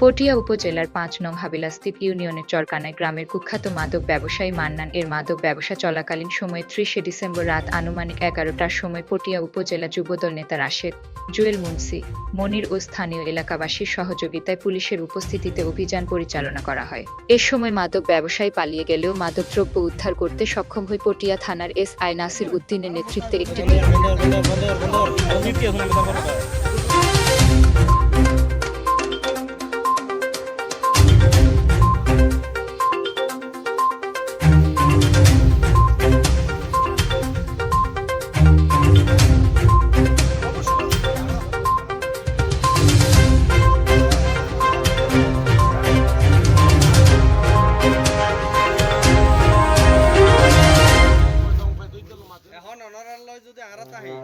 পটিয়া উপজেলার পাঁচ নং হাবিলাস্তিপ ইউনিয়নের চরকানায় গ্রামের কুখ্যাত মাদক ব্যবসায়ী মান্নান এর মাদক ব্যবসা চলাকালীন সময়ে ত্রিশে ডিসেম্বর রাত আনুমানিক এগারোটার সময় পটিয়া উপজেলা যুবদল নেতা রাশেদ জুয়েল মুন্সি, মনির ও স্থানীয় এলাকাবাসীর সহযোগিতায় পুলিশের উপস্থিতিতে অভিযান পরিচালনা করা হয়। এ সময় মাদক ব্যবসায়ী পালিয়ে গেলেও মাদকদ্রব্য উদ্ধার করতে সক্ষম হয় পটিয়া থানার এস আই নাসির উদ্দিনের নেতৃত্বে একটি যদি আড়াত আহে